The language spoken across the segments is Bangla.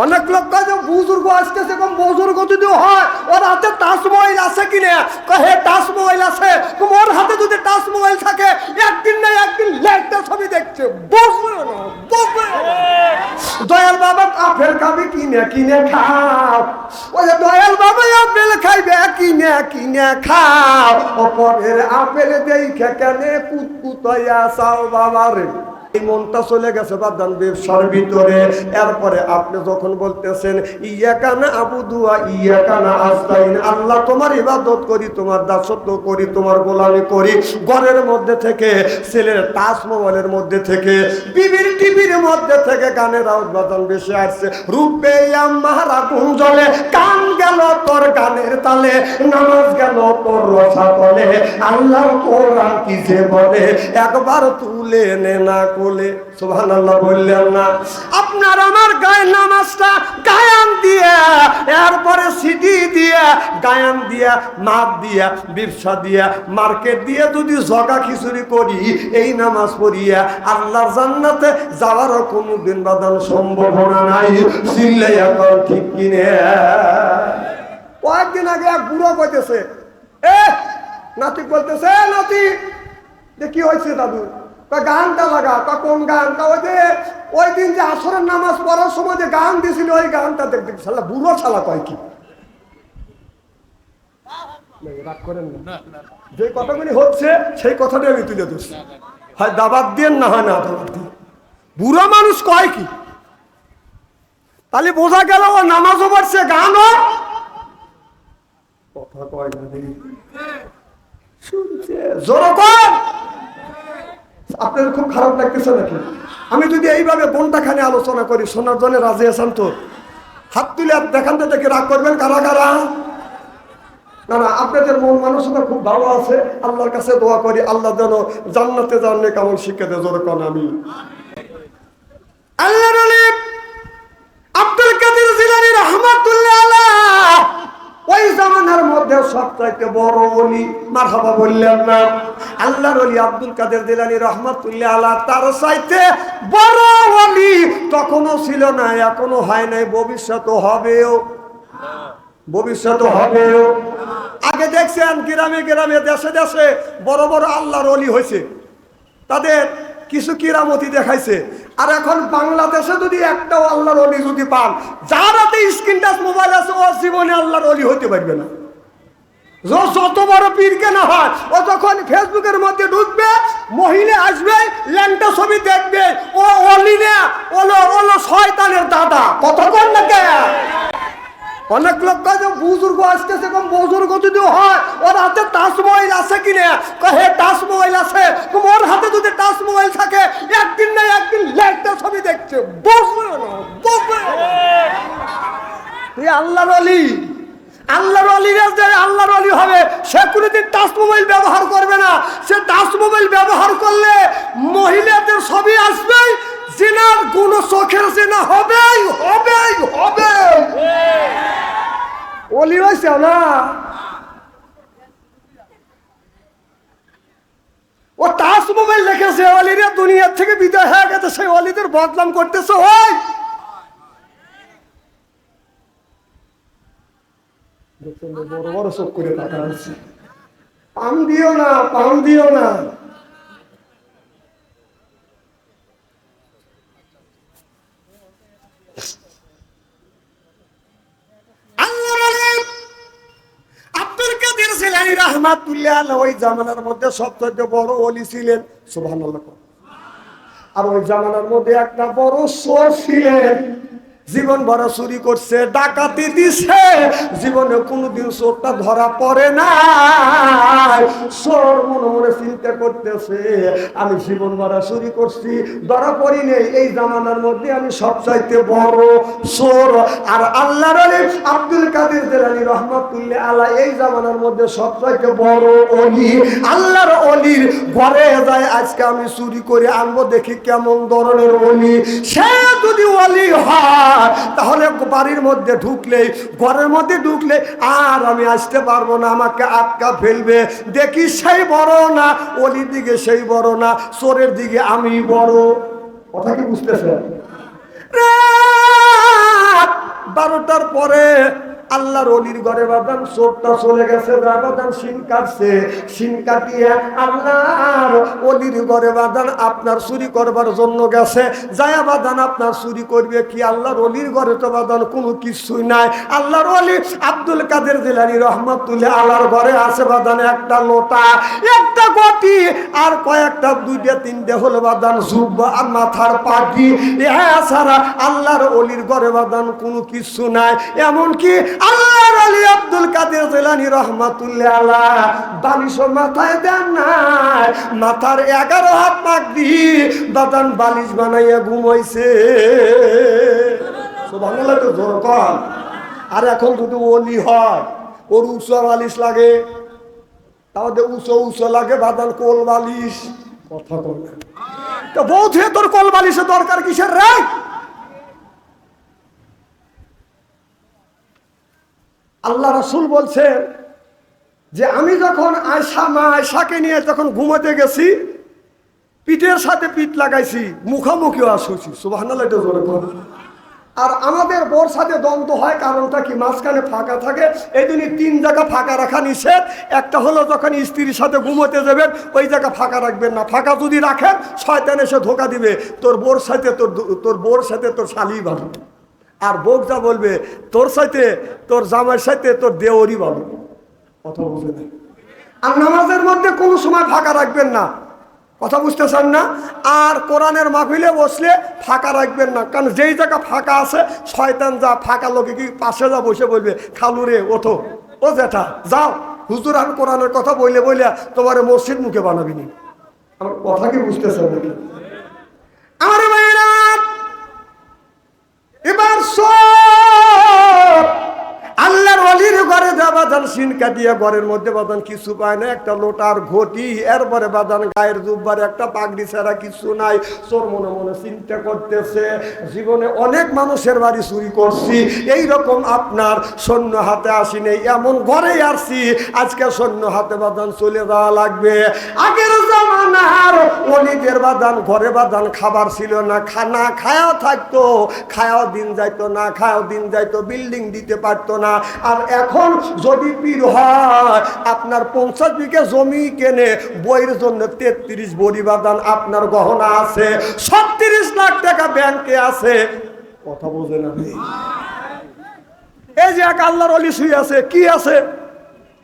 অনেক লোক যে বুজুর্গ আসতেছে, কম বুজুর্গ যদি হয়, ওর হাতে টাচ মোবাইল আছে কিনা কহে টাচ মোবাইল আছে। ওর হাতে যদি টাচ মোবাইল থাকে, একদিন না একদিন লেখটা ছবি দেখছে। বসবে না, বসবে দয়াল বাবা, আপেল খাবি কিনে কিনে খাও। ওই যে দয়াল বাবা, আপেল খাইবে কিনে কিনে খাও। অপরের আপেল দেখে কেনে কুতকুতাইয়া চাও বাবা রে এই মনটা চলে গেছে বাদান ব্যবসার ভিতরে। এরপরে আপনি যখন বলতেছেন ইয়া কানা আবু দুয়া ইয়া কানা আস্তাইন আল্লাহ তোমার ইবাদত করি, তোমার দাসত্ব করি, তোমার গোলামি করি। ঘরের মধ্যে থেকে, ছেলের মোবাইলের মধ্যে থেকে, বিবির টিভির মধ্যে থেকে গানের আওয়াজ বেশি আসছে। রূপে মাহারা গুঞ্জলে কান গেল তোর গানের তালে, নামাজ গেল তোর রসা তলে আল্লাহ কোরআন কি যে বলে, একবার তুলে নে না কোলে সুবহান আল্লাহ বললেন না। আপনার আমার গায়ে নামাজটা গায়ান দিয়ে এরপরে সিডি দিয়া গায়ান দিয়া মাপ দিয়া ব্যবসা দিয়া মার্কেট দিয়ে যদি জগা খিচুড়ি করি এই নামাজ পড়িয়া আল্লাহর জান্নাতে যাওয়ারও কোনো দিন বাদান সম্ভাবনা নাই। চিল্লাই এখন ঠিক কিনে। কয়েকদিন আগে এক বুড়ো কইতেছে এ নাতি বলতেছে "এ, নাতি যে কি হয়েছে দাদু? কয় গানটা লাগা কয় কোন গান? তা ওই যে ওই দিন যে আসরের নামাজ পড়ার সময় যে গান দিয়েছিল ওই গানটা দেখতে শালা বুড়ো শালা কয় কি? রাগ করেন না। যে কথাগুলি হচ্ছে সেই কথাটাই আমি তুলে ধরছি। হয় দাবাত দিয়ে না হয় না দাবাত দিয়ে। বুড়ো মানুষ কয় কি? তাহলে বোঝা গেল ও নামাজও পড়ছে গানও। কথা কয় না শুনছে জোর কর। আপনার খুব খারাপ লাগতেছে নাকি? আমি যদি এইভাবে খানে আলোচনা করি, সোনার জন্য রাজি আসান তো? হাত তুলে দেখান তো দেখে রাগ করবেন কারা কারা? না না, আপনাদের মন মানসিকতা খুব ভালো আছে। আল্লাহর কাছে দোয়া করি, আল্লাহ যেন জান্নাতে জানলে কেমন শিক্ষা দেয়, জোর কন আমি। আল্লাহ আব্দুল কাদের জিলানি রহমাতুল্লাহ আলাইহ ওই জামানার মধ্যে সবচাইতে বড় ওলি, মারহাবা বললেন না। আল্লাহর ওলি আব্দুল কাদের জিলানি রহমাতুল্লাহ আলাহ তার চাইতে বড় ওলি তখনও ছিল না এখনও হয় নাই ভবিষ্যৎ হবেও। আগে দেখছেন গ্রামে গ্রামে, দেশে দেশে বড় বড় আল্লাহর অলি হয়েছে। তাদের কিছু কিরামতি দেখাইছে। আর এখন বাংলাদেশে যদি একটাও আল্লাহর অলি যদি পান, যার হাতে স্ক্রিন টাচ মোবাইল আছে ও জীবনে আল্লাহর অলি হইতে পারবে না। যত বড় পীর কেন হয়, ও যখন ফেসবুকের মধ্যে ঢুকবে, মহিলা আসবে, ল্যাংটা ছবি দেখবে, ও অলি না ওলো ওলো শয়তানের দাদা। কতক্ষণ না কে? অনেক লোক যে, বুজুর্গ আসতেছে কম বুজুর্গ যদি হয়, ওর হাতে টাচ মোবাইল আছে কিনা কহে টাচ মোবাইল আছে। ওর হাতে যদি টাচ মোবাইল থাকে, একদিন না একদিন লেখটা ছবি দেখছে। বসবে না বসবে তুই আল্লাহর অলি। আল্লাহর অলিরা যে আল্লাহর অলি হবে। সে কোনোদিন টাচ মোবাইল ব্যবহার করবে না। সে টাচ মোবাইল ব্যবহার করলে মহিলাদের ছবি আসবে জিনার কোনো চোখের জিনা হবেই হবেই হবে অলি হয়েছে না? ও টাচ মোবাইল রেখেছে অলিরা দুনিয়ার থেকে বিদায় হয়ে গেছে, সেই অলিদের বদনাম করতেছে, ওই দেখছেন তো বড় বড় চোখ করে পাম দিও না পাম দিও না। রাহমাতুল্লাহ ওই জামানার মধ্যে সবচেয়ে বড় ছিলেন সুবহানাল্লাহ। আর ওই জামানার মধ্যে একটা বড় চোর ছিলেন। জীবন ভরা চুরি করছে, ডাকাতি দিছে। জীবনে কোনোদিন চোরটা ধরা পড়ে না চোর মনে মনে চিন্তা করতেছে, আমি জীবন ভরা চুরি করছি, ধরা পড়ি এই জামানার মধ্যে আমি সবচাইতে বড় চোর। আর আল্লাহর আলী আব্দুল কাদের আল্লাহ এই জামানার মধ্যে সবচাইতে বড় অলি, আল্লাহর অলির ঘরে যায়, আজকে আমি চুরি করে আনব, দেখি কেমন ধরনের অলি। সে যদি অলি হয়, তাহলে বাড়ির মধ্যে ঢুকলে ঘরের মধ্যে ঢুকলে আর আমি আসতে পারব না, আমাকে আটকা ফেলবে। দেখি সেই বড় না, অলির দিকে সেই বড় না, চোরের দিকে আমি বড়। কথা কি বুঝতেছেন? রাত বারোটার পরে আল্লাহর অলির ঘরে বাদান চোরটা চলে গেছে বাদান সিন কাটছে। সিন কাটিয়ে আল্লাহর অলির ঘরে বাদান আপনার চুরি করবার জন্য গেছে। যায়া বাদান আপনার চুরি করবে কি? আল্লাহর অলির ঘরে তো বাদান কোনো কিছুই নাই। আল্লাহর অলি আব্দুল কাদের জেলানি রহমতুল্লাহ আল্লাহর ঘরে আছে বাদান একটা লোটা। একটা গতি, আর কয়েকটা, দুইটা, তিনটে হলো বাদান জুব্বা আর মাথার পাটি এছাড়া আল্লাহর অলির ঘরে বাদান কোনো কিছু নাই। এমনকি আল্লাহর আলী আব্দুল কাদের জেলানি রহমাতুল্লাহ বালিশ মাথায় দেন নাই। মাথার এগারো হাত পাক দি বাদান বালিশ বানাইয়া ঘুমাইছে। বাংলা তো জোর আর এখন যদি অলি হয়, ওর উঁচু বালিশ লাগে। তাহলে উঁচু উঁচু লাগে বাদান কোল বালিশ। কথা বলবে তো বৌদ্ধ তোর কোল বালিশের দরকার কিসের রে? আল্লাহ রসুল বলছেন যে আমি যখন আয়সা মা আয়সাকে নিয়ে যখন ঘুমাতে গেছি পিঠের সাথে পিঠ লাগাইছি মুখামুখিও আসুছি। সুবাহ আর আমাদের বোর সাথে দ্বন্দ্ব হয়, কারণটা কি? মাঝখানে ফাঁকা থাকে এই জন্য তিন জায়গা ফাঁকা রাখা নিষেধ। একটা হলো যখন স্ত্রীর সাথে ঘুমোতে যাবেন, ওই জায়গা ফাঁকা রাখবেন না। ফাঁকা যদি রাখেন, শয়তান এসে ধোকা দিবে। তোর বোর সাথে তোর তোর বোর সাথে তোর শালি ভালো আর বোক যা বলবে, তোর সাথে, তোর জামাইয়ের সাথে তোর দেওরই ভালো কথা না। আর নামাজের মধ্যে কোনো সময় ফাঁকা রাখবেন না। কথা বুঝতেছেন না? আর কোরআনের মাহফিলে বসলে ফাঁকা রাখবেন না। কারণ যেই জায়গা ফাঁকা আছে, শয়তান যা ফাঁকা লোকে কি পাশে যা বসে বলবে, খালু রে, ওঠো। ও জেঠা, যাও। হুজুর আর কোরআনের কথা বললে বললে তোমার মসজিদ মুখে বানাবিনি। আমার কথা কি বুঝতেছেন নাকি? আমার ভাইয়েরা বাদান সিন কাটিয়ে ঘরের মধ্যে বাদান কিছু পায় না, একটা লোটার ঘটি, এরপরে বাদান গায়ের জুব্বার একটা পাগড়ি ছাড়া কিছু নাই। চোর মনে মনে চিন্তা করতেছে, জীবনে অনেক মানুষের বাড়ি চুরি করছি এই রকম আপনার সৈন্য হাতে আসি নেই, এমন ঘরেই আসছি, আজকে সৈন্য হাতে বাদান চলে যাওয়া লাগবে। আগের জামানার অলিদের বাদান, ঘরে বাদান খাবার ছিল না, খানা খায়াও থাকতো, খায়াও দিন যাইতো না, খায়াও দিন যাইতো, বিল্ডিং দিতে পারতো না। আর এখন যদি পীর আপনার পঞ্চাশ বিঘে জমি কেনে, বইয়ের জন্য তেত্রিশ আপনার গহনা আছে, ছত্রিশ লাখ টাকা ব্যাংকে আছে। কথা বোঝে না এই যে এক আল্লাহর অলি শুয়ে আছে, কি আছে?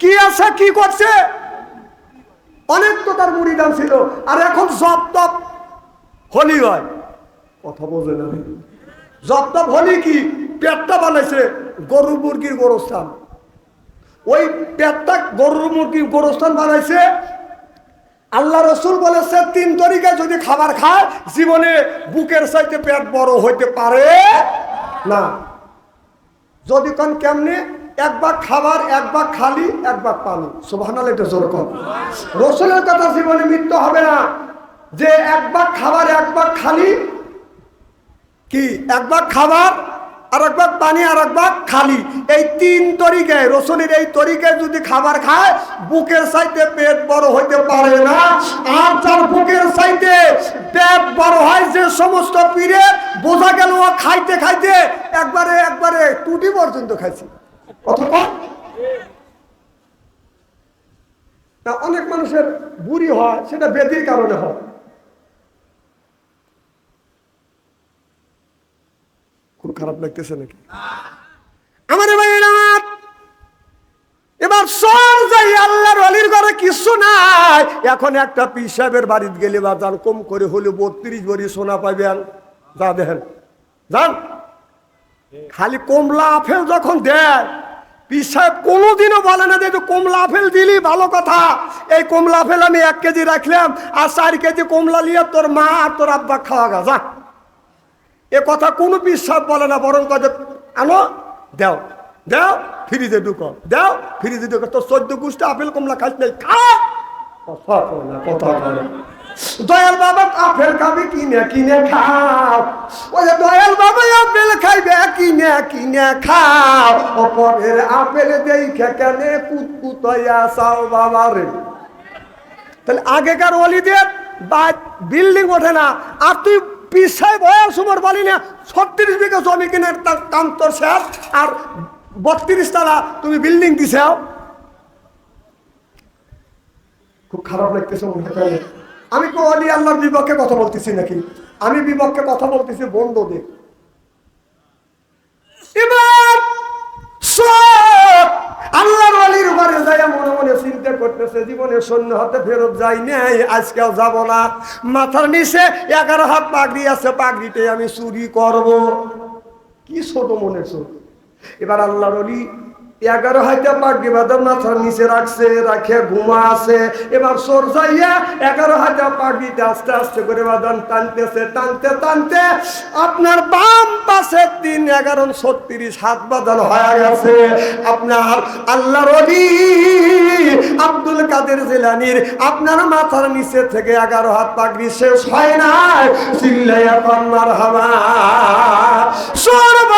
কি আছে, কি করছে? অনেক তো তার মুড়িদান ছিল, আর এখন জপ তপ হলি হয়। কথা বোঝে না তপ হলি কি? পেটটা বানাইছে গরু মুরগির গোরস্থান। ওই পেটটা গরু মুরগির গোরস্থান বানাইছে। আল্লাহ রসুল বলেছে, তিন তরিকায় যদি খাবার খায়, জীবনে বুকের চাইতে পেট বড় হইতে পারে না। যদি কোন কেমনে? এক ভাগ খাবার, এক ভাগ খালি, এক ভাগ পানি। সুবহানাল এটা জোর কর রসুলের কথা জীবনে মৃত্যু হবে না। যে এক ভাগ খাবার, এক ভাগ খালি, কি? এক ভাগ খাবার আর এক ভাগ পানি আর এক ভাগ খালি। এই তিন তরিকায় রসুলের এই তরিকায় যদি খাবার খায়, বুকের সাইতে পেট বড় হইতে পারে না। আর যার বুকের সাইতে পেট বড় হয়, যে সমস্ত পীরে বোঝা গেল খাইতে খাইতে একবারে একবারে টুটি পর্যন্ত খাইছে। না অনেক মানুষের বুড়ি হয়, সেটা বেদির কারণে হয়। খারাপ লাগতেছে নাকি? আমার ভাইয়েরা এবার সর যাই, আল্লাহর অলির ঘরে কিছু নাই। এখন একটা পিসাবের বাড়িতে গেলে বা যান, কম করে হলে বত্রিশ বড়ি সোনা পাইবেন। যা দেখেন, যান। খালি কমলা আপেল যখন দেয়, পীর সাহেব কোনোদিনও বলে না যে কমলা আপেল দিলি, ভালো কথা। এই কমলা আপেল আমি এক কেজি রাখলাম, আর চার কেজি কমলা নিয়ে তোর মা আর তোর আব্বা খাওয়া গা, যা। এ কথা কোনো বিশ্বাস বলে না, বরং কথা আনো, দেও দেও, ফ্রিজে ঢুকো, দেও, ফ্রিজে ঢুকো, তোর চোদ্দ গুষ্টি আপেল, কমলা খাস নাই। দয়াল বাবা কিনে কিনে খাও। দয়াল বাবা কিনে কিনে বাবা রে। তাহলে আগেকার অলিদের বা, বিল্ডিং ওঠে না, আর তুই পিসাই বয়ার সময় বলি না ছত্রিশ বিঘা জমি কিনে কাম তোর শেষ, আর বত্রিশ তালা তুমি বিল্ডিং দিছে। খুব খারাপ লাগতেছে আমি তো অলি আল্লাহর বিপক্ষে কথা বলতেছি নাকি? আমি বিপক্ষে কথা বলতেছি বন্ধুদের এবার সব আল্লাহর অলির উপরে যাইয়া মনে মনে চিন্তা সৈন্য হাতে ফেরত যাই নাই, আজকেও যাব না। মাথার নিচে এগারো হাত পাগড়ি আছে পাগড়িতে আমি চুরি করব। কি ছোট মনে ছোট এবার আল্লাহর অলি এগারো হাইটা পাগড়ি বাঁধা মাথার নিচে রাখছে, রাখে, ঘুমা আছে। এবার সর যাইয়া এগারো হাইটা পাগড়িতে আস্তে আস্তে করে বাঁধান টানতেছে, টানতে টানতে আপনার বাম পাশে তিন এগারো ছত্রিশ হাত বাঁধান হয়ে গেছে। আপনার আল্লাহর অলি আব্দুল কাদের জেলানির আপনার মাথার নিচে থেকে এগারো হাত পাগড়ি শেষ হয় নাই। চিল্লাইয়া কন্যার হামা সর বলে আল্লাহ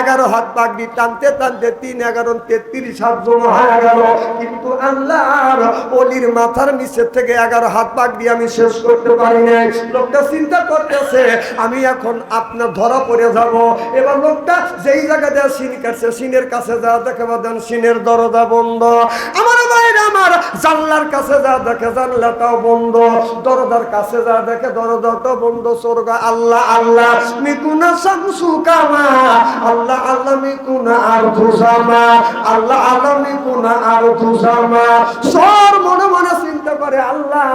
এগারো হাত পাগড়ি টানতে টানতে তিন এগারো, তেত্রিশ হাত জমা হয়ে গেল। কিন্তু আল্লাহর অলির মাথার নিচের থেকে এগারো হাত পাগড়ি আমি শেষ করতে পারি নাই। লোকটা চিন্তা করতেছে, আমি এখন আপনার ধরা পড়ে যাব। এবার লোকটা যেই জায়গায় দেয় সিন কাটছে সিনের কাছে যা দেখে বাদেন সিনের দরজা বন্ধ। আমার বাইরে আমার জানলার কাছে যা দেখে জানলাটাও বন্ধ। দরজার কাছে যা দেখে দরজাটাও বন্ধ। স্বর্গ আল্লাহ আল্লাহ মিকুনা শামসু কামা আল্লাহ আল্লাহ আর ধুসামা আল্লাহ ধুসামা সর মনে মনে চিন্তা করে, আল্লাহ।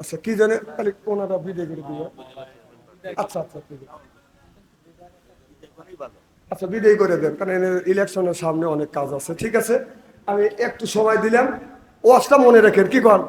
আচ্ছা কি জানে? খালি ওনারা ভিডিও করে দিয়ে আচ্ছা আচ্ছা ঠিক আচ্ছা বিদায় করে দেন, কারণ ইলেকশনের সামনে অনেক কাজ আছে, ঠিক আছে? আমি একটু সময় দিলাম। ওয়াজটা মনে রাখেন, কি কর